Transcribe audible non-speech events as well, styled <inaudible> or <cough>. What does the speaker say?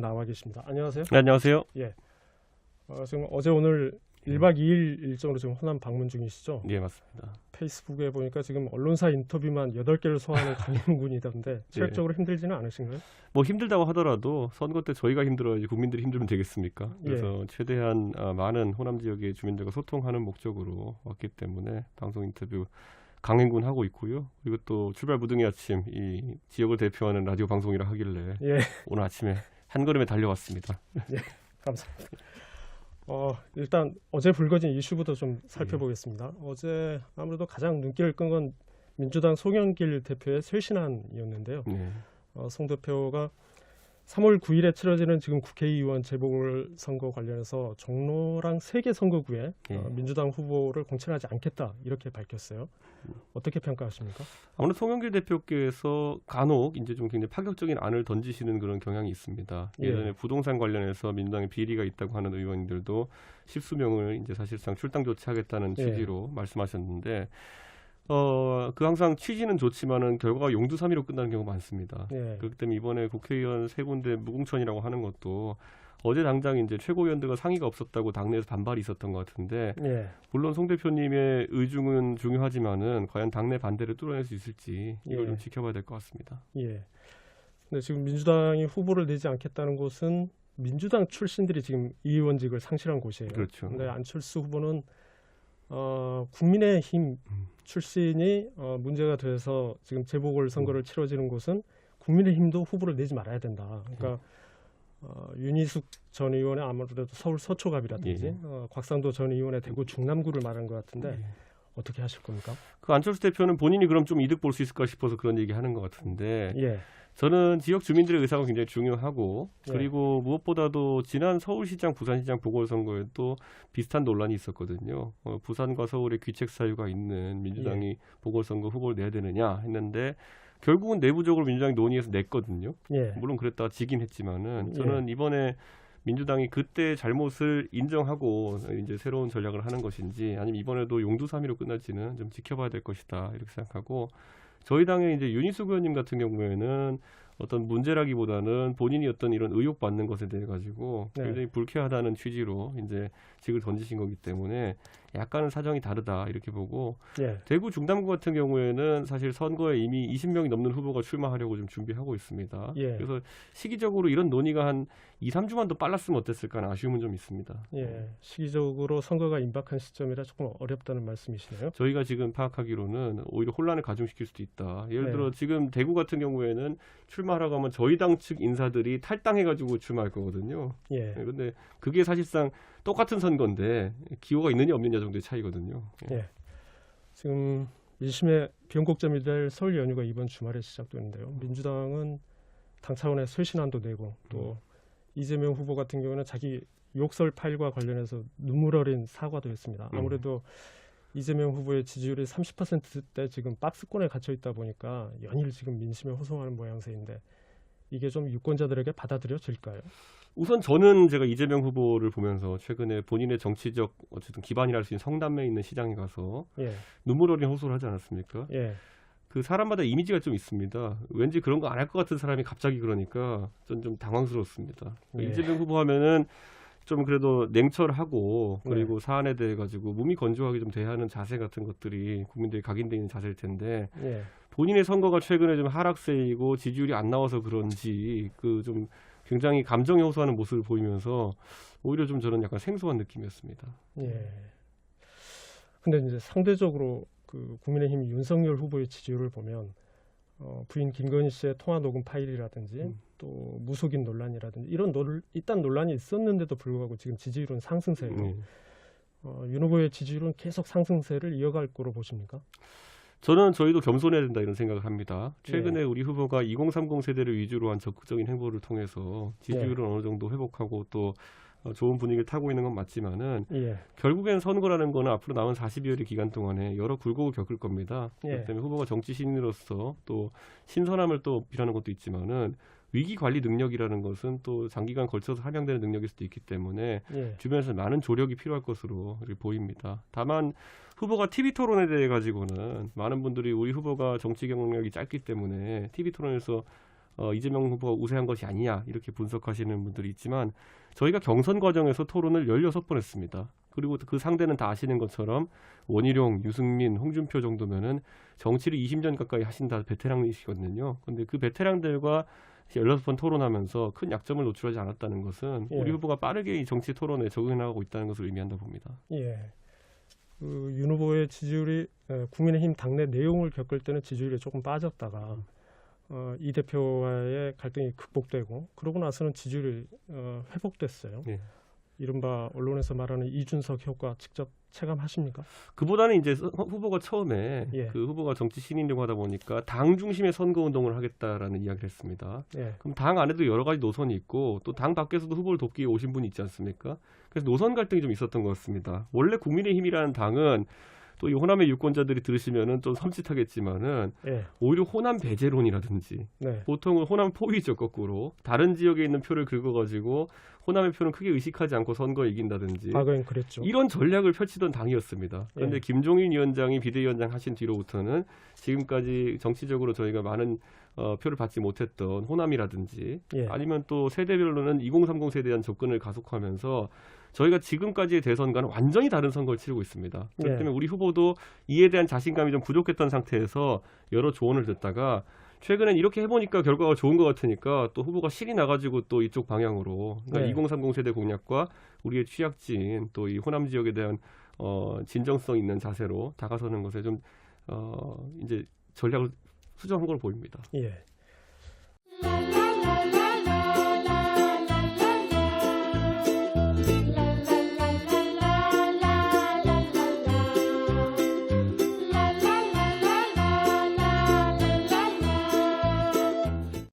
나와 계십니다. 안녕하세요. 네, 안녕하세요. 어, 지금 어제 오늘 1박 2일 일정으로 지금 호남 방문 중이시죠? 예, 맞습니다. 페이스북에 보니까 지금 언론사 인터뷰만 8개를 소화하는 강행군이던데 체력적으로 <laughs> 힘들지는 않으신가요? 뭐 힘들다고 하더라도 선거 때 저희가 힘들어야지 국민들이 힘들면 되겠습니까? 그래서 최대한 아, 많은 호남 지역의 주민들과 소통하는 목적으로 왔기 때문에 방송 인터뷰 강행군 하고 있고요. 그리고 또 출발 무등의 아침 이 지역을 대표하는 라디오 방송이라 하길래 예, 오늘 아침에 한 걸음에 달려왔습니다. 감사합니다. 어, 일단 어제 불거진 이슈부터 좀 살펴보겠습니다. 어제 아무래도 가장 눈길을 끈 건 민주당 송영길 대표의 쇄신안이었는데요. 네. 어, 송 대표가 3월 9일에 치러지는 지금 국회의원 재보궐선거 관련해서 종로랑 세 개 선거구에 예. 어, 민주당 후보를 공천하지 않겠다 이렇게 밝혔어요. 어떻게 평가하십니까? 아무래도 송영길 대표께서 간혹 이제 좀 굉장히 파격적인 안을 던지시는 그런 경향이 있습니다. 예. 예전에 부동산 관련해서 민주당에 비리가 있다고 하는 의원들도 십수 명을 이제 사실상 출당 조치하겠다는 예. 취지로 말씀하셨는데 어, 그 항상 취지는 좋지만은 결과가 용두사미로 끝나는 경우가 많습니다. 예, 그렇기 때문에 이번에 국회의원 세 군데 무공천이라고 하는 것도 어제 당장 이제 최고위원들과 상의가 없었다고 당내에서 반발이 있었던 것 같은데 예, 물론 송 대표님의 의중은 중요하지만은 과연 당내 반대를 뚫어낼 수 있을지 이걸 예. 좀 지켜봐야 될 것 같습니다. 예. 근데 지금 민주당이 후보를 내지 않겠다는 곳은 민주당 출신들이 지금 이 의원직을 상실한 곳이에요. 그렇죠. 근데 안철수 후보는 어, 국민의힘 음. 출신이 어, 문제가 돼서 지금 재보궐 선거를 치러지는 곳은 국민의힘도 후보를 내지 말아야 된다. 그러니까 어, 윤희숙 전 의원의 아무래도 서울 서초갑이라든지 예. 어, 곽상도 전 의원의 대구 중남구를 말한 것 같은데 예. 어떻게 하실 겁니까? 그 안철수 대표는 본인이 그럼 좀 이득 볼 수 있을까 싶어서 그런 얘기 하는 것 같은데 예, 저는 지역 주민들의 의사가 굉장히 중요하고 예. 그리고 무엇보다도 지난 서울시장, 부산시장 보궐선거에도 비슷한 논란이 있었거든요. 어, 부산과 서울의 귀책 사유가 있는 민주당이 예. 보궐선거 후보를 내야 되느냐 했는데 결국은 내부적으로 민주당이 논의해서 냈거든요. 예, 물론 그랬다가 지긴 했지만은 예. 저는 이번에 민주당이 그때 잘못을 인정하고 이제 새로운 전략을 하는 것인지 아니면 이번에도 용두사미로 끝날지는 좀 지켜봐야 될 것이다 이렇게 생각하고 저희 당의 이제 윤희숙 의원님 같은 경우에는 어떤 문제라기보다는 본인이 어떤 이런 의혹 받는 것에 대해 가지고 네. 굉장히 불쾌하다는 취지로 이제 직을 던지신 거기 때문에 약간은 사정이 다르다 이렇게 보고 예, 대구 중남구 같은 경우에는 사실 선거에 이미 20명이 넘는 후보가 출마하려고 좀 준비하고 있습니다. 예. 그래서 시기적으로 이런 논의가 한 2, 3주만 더 빨랐으면 어땠을까 하는 아쉬움은 좀 있습니다. 예. 시기적으로 선거가 임박한 시점이라 조금 어렵다는 말씀이시네요. 저희가 지금 파악하기로는 오히려 혼란을 가중시킬 수도 있다. 예를 네. 들어 지금 대구 같은 경우에는 출마하라고 하면 저희 당 측 인사들이 탈당해 가지고 출마할 거거든요. 예, 네, 근데 그게 사실상 똑같은 선거인데 기호가 있느냐 없느냐 정도의 차이거든요. 예. 예. 지금 민심의 변곡점이 될설 연휴가 이번 주말에 시작되는데요. 민주당은 당 차원의 쇄신안도 내고 또 이재명 후보 같은 경우는 자기 욕설 파일과 관련해서 눈물 어린 사과도 했습니다. 음. 아무래도 이재명 후보의 지지율이 30%대 지금 박스권에 갇혀 있다 보니까 연일 지금 민심에 호송하는 모양새인데 이게 좀 유권자들에게 받아들여질까요? 우선 저는 제가 이재명 후보를 보면서 최근에 본인의 정치적 어쨌든 기반이랄 수 있는 성남에 있는 시장에 가서 예, 눈물 어린 호소를 하지 않았습니까? 예, 그 사람마다 이미지가 좀 있습니다. 왠지 그런 거 안 할 것 같은 사람이 갑자기 그러니까 좀, 좀 당황스럽습니다. 예. 이재명 후보 하면은 좀 그래도 냉철하고 네. 그리고 사안에 대해 가지고 몸이 건조하게 좀 대하는 자세 같은 것들이 국민들이 각인되어 있는 자세일 텐데 예, 본인의 선거가 최근에 좀 하락세이고 지지율이 안 나와서 그런지 그 좀 굉장히 감정에 호소하는 모습을 보이면서 오히려 좀 저는 약간 생소한 느낌이었습니다. 예. 근데 이제 상대적으로 그 국민의힘 윤석열 후보의 지지율을 보면 어, 부인 김건희 씨의 통화 녹음 파일이라든지 음. 또 무속인 논란이라든지 이런 논, 일단 논란이 있었는데도 불구하고 지금 지지율은 상승세예요. 네. 어, 윤 후보의 지지율은 계속 상승세를 이어갈 거로 보십니까? 저는 저희도 겸손해야 된다 이런 생각을 합니다. 최근에 네. 우리 후보가 2030 세대를 위주로 한 적극적인 행보를 통해서 네. 지지율을 어느 정도 회복하고 또 어, 좋은 분위기를 타고 있는 건 맞지만은 예, 결국엔 선거라는 거는 앞으로 남은 40여일의 기간 동안에 여러 굴곡을 겪을 겁니다. 예. 그렇기 때문에 후보가 정치 신인으로서 또 신선함을 또 비하는 것도 있지만은 위기 관리 능력이라는 것은 또 장기간 걸쳐서 함양되는 능력일 수도 있기 때문에 예, 주변에서 많은 조력이 필요할 것으로 보입니다. 다만 후보가 TV 토론에 대해 가지고는 많은 분들이 우리 후보가 정치 경력이 짧기 때문에 TV 토론에서 어, 이재명 후보가 우세한 것이 아니냐 이렇게 분석하시는 분들이 있지만 저희가 경선 과정에서 토론을 16번 했습니다. 그리고 그 상대는 다 아시는 것처럼 원희룡, 유승민, 홍준표 정도면은 정치를 20년 가까이 하신 다 베테랑이시거든요. 근데 그 베테랑들과 16번 토론하면서 큰 약점을 노출하지 않았다는 것은 예. 우리 후보가 빠르게 이 정치 토론에 적응해 나가고 있다는 것을 의미한다 봅니다. 예. 그 윤 후보의 지지율이 에, 국민의힘 당내 내용을 겪을 때는 지지율이 조금 빠졌다가 어, 이 대표와의 갈등이 극복되고 그러고 나서는 지지율이 어, 회복됐어요. 예. 이른바 언론에서 말하는 이준석 효과 직접 체감하십니까? 그보다는 이제 서- 후보가 처음에 예. 그 후보가 정치 신인이라고 하다 보니까 당 중심의 선거 운동을 하겠다라는 이야기를 했습니다. 예. 그럼 당 안에도 여러 가지 노선이 있고 또 당 밖에서도 후보를 돕기 위해 오신 분이 있지 않습니까? 그래서 노선 갈등이 좀 있었던 것 같습니다. 원래 국민의힘이라는 당은 또 이 호남의 유권자들이 들으시면은 좀 섬찟하겠지만은 예. 오히려 호남 배제론이라든지 네. 보통은 호남 포위죠 거꾸로 다른 지역에 있는 표를 긁어가지고 호남의 표는 크게 의식하지 않고 선거 에 이긴다든지 과거엔 그랬죠. 이런 전략을 펼치던 당이었습니다. 그런데 예. 김종인 위원장이 비대위원장 하신 뒤로부터는 지금까지 정치적으로 저희가 많은 어, 표를 받지 못했던 호남이라든지 예. 아니면 또 세대별로는 2030 세대에 대한 접근을 가속화하면서 저희가 지금까지의 대선과는 완전히 다른 선거를 치르고 있습니다. 그렇기 예. 때문에 우리 후보도 이에 대한 자신감이 좀 부족했던 상태에서 여러 조언을 듣다가 최근엔 이렇게 해보니까 결과가 좋은 것 같으니까 또 후보가 실이 나가지고 또 이쪽 방향으로 그러니까 네. 2030 세대 공약과 우리의 취약진 또이 호남 지역에 대한 어, 진정성 있는 자세로 다가서는 것에 좀 어, 이제 전략을 수정한 걸 보입니다. 예.